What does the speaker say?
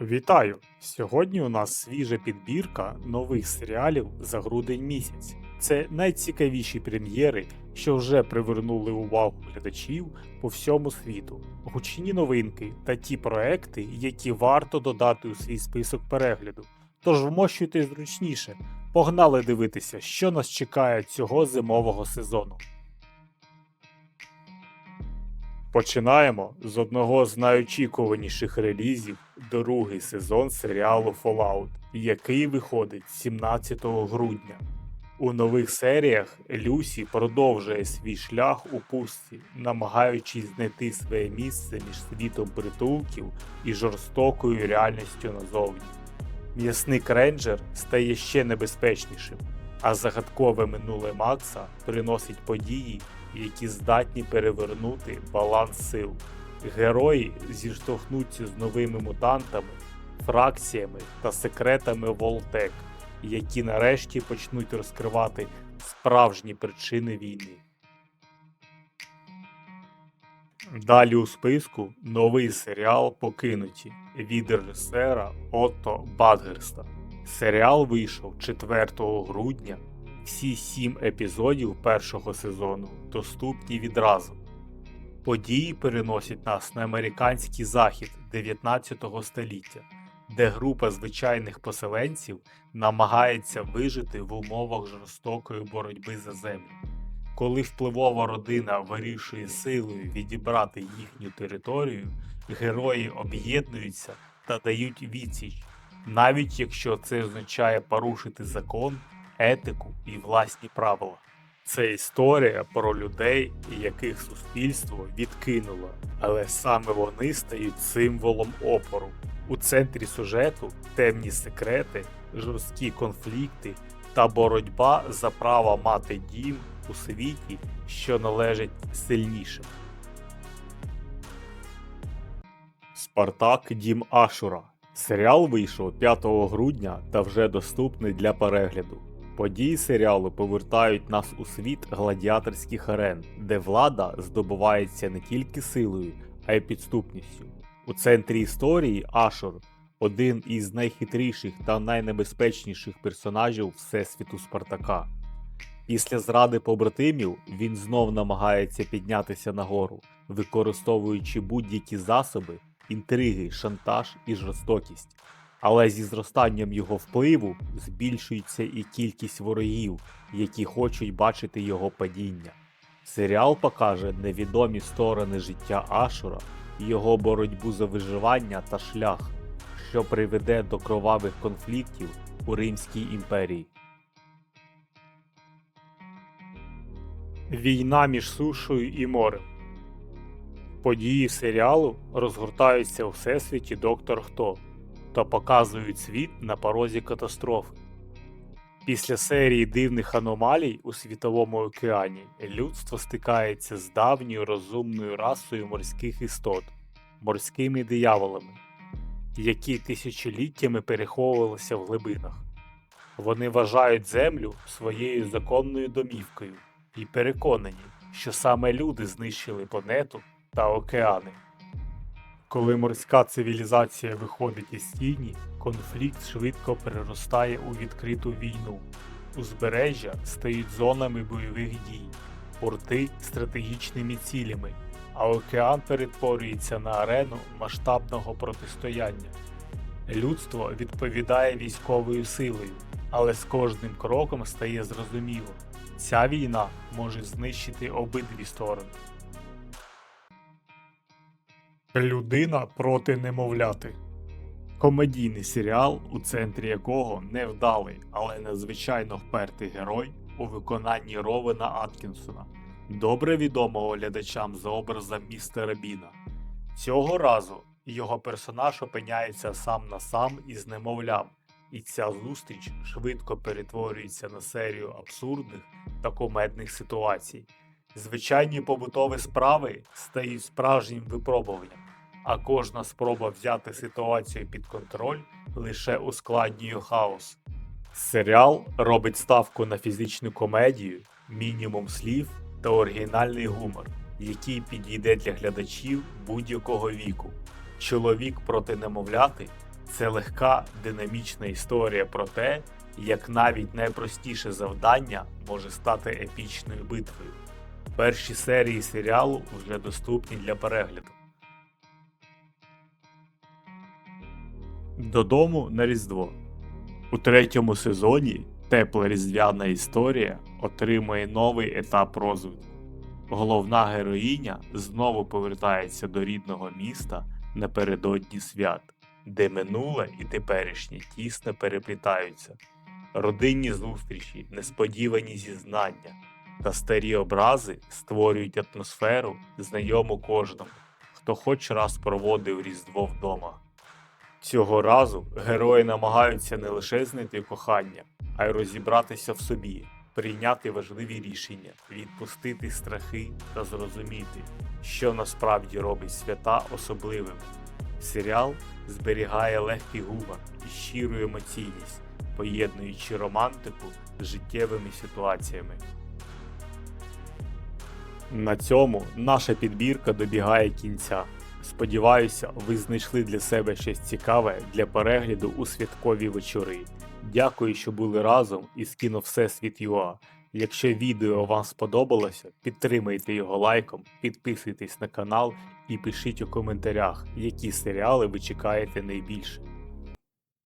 Вітаю! Сьогодні у нас свіжа підбірка нових серіалів за грудень місяць. Це найцікавіші прем'єри, що вже привернули увагу глядачів по всьому світу, гучні новинки та ті проекти, які варто додати у свій список перегляду. Тож вмощуйтесь зручніше, погнали дивитися, що нас чекає цього зимового сезону. Починаємо з одного з найочікуваніших релізів другий сезон серіалу Fallout, який виходить 17 грудня. У нових серіях Люсі продовжує свій шлях у пустці, намагаючись знайти своє місце між світом притулків і жорстокою реальністю назовні. М'ясник Рейнджер стає ще небезпечнішим, а загадкове минуле Макса приносить події, які здатні перевернути баланс сил. Герої зіштовхнуться з новими мутантами, фракціями та секретами Волтек, які нарешті почнуть розкривати справжні причини війни. Далі у списку новий серіал Покинуті від режисера Отто Бадгерста. Серіал вийшов 4 грудня. Всі сім епізодів першого сезону доступні відразу. Події переносять нас на американський захід 19 століття, де група звичайних поселенців намагається вижити в умовах жорстокої боротьби за землю. Коли впливова родина вирішує силою відібрати їхню територію, герої об'єднуються та дають відсіч, навіть якщо це означає порушити закон, етику і власні правила. Це історія про людей, яких суспільство відкинуло, але саме вони стають символом опору. У центрі сюжету темні секрети, жорсткі конфлікти та боротьба за право мати дім у світі, що належить сильнішим. Спартак Дім Ашура. Серіал вийшов 5 грудня та вже доступний для перегляду. Події серіалу повертають нас у світ гладіаторських арен, де влада здобувається не тільки силою, а й підступністю. У центрі історії Ашур один із найхитріших та найнебезпечніших персонажів Всесвіту Спартака. Після зради побратимів він знов намагається піднятися нагору, використовуючи будь-які засоби, інтриги, шантаж і жорстокість. Але зі зростанням його впливу збільшується і кількість ворогів, які хочуть бачити його падіння. Серіал покаже невідомі сторони життя Ашура, його боротьбу за виживання та шлях, що приведе до кровавих конфліктів у Римській імперії. Війна між сушою і морем. Події серіалу розгортаються у всесвіті Доктор Хто та показують світ на порозі катастрофи. Після серії дивних аномалій у світовому океані людство стикається з давньою розумною расою морських істот морськими дияволами, які тисячоліттями переховувалися в глибинах. Вони вважають землю своєю законною домівкою і переконані, що саме люди знищили планету та океани. Коли морська цивілізація виходить із тіні, конфлікт швидко переростає у відкриту війну. Узбережжя стають зонами бойових дій, порти стратегічними цілями, а океан перетворюється на арену масштабного протистояння. Людство відповідає військовою силою, але з кожним кроком стає зрозуміло, ця війна може знищити обидві сторони. Людина проти немовляти. Комедійний серіал, у центрі якого невдалий, але надзвичайно впертий герой у виконанні Ровена Аткінсона, добре відомого глядачам за образом містера Біна. Цього разу його персонаж опиняється сам на сам із немовлям, і ця зустріч швидко перетворюється на серію абсурдних та комедних ситуацій. Звичайні побутові справи стають справжнім випробуванням, а кожна спроба взяти ситуацію під контроль лише ускладнює хаос. Серіал робить ставку на фізичну комедію, мінімум слів та оригінальний гумор, який підійде для глядачів будь-якого віку. Чоловік проти немовляти Це легка, динамічна історія про те, як навіть найпростіше завдання може стати епічною битвою. Перші серії серіалу вже доступні для перегляду. Додому на Різдво. У третьому сезоні тепла різдвяна історія отримує новий етап розвитку. Головна героїня знову повертається до рідного міста напередодні свят, де минуле і теперішнє тісно переплітаються. Родинні зустрічі, несподівані зізнання та старі образи створюють атмосферу, знайому кожному, хто хоч раз проводив Різдво вдома. Цього разу герої намагаються не лише знайти кохання, а й розібратися в собі, прийняти важливі рішення, відпустити страхи та зрозуміти, що насправді робить свята особливими. Серіал зберігає легкий гумор і щиру емоційність, поєднуючи романтику з життєвими ситуаціями. На цьому наша підбірка добігає кінця. Сподіваюся, ви знайшли для себе щось цікаве для перегляду у святкові вечори. Дякую, що були разом із кіновсесвіт.ua. Якщо відео вам сподобалося, підтримайте його лайком, підписуйтесь на канал і пишіть у коментарях, які серіали ви чекаєте найбільше.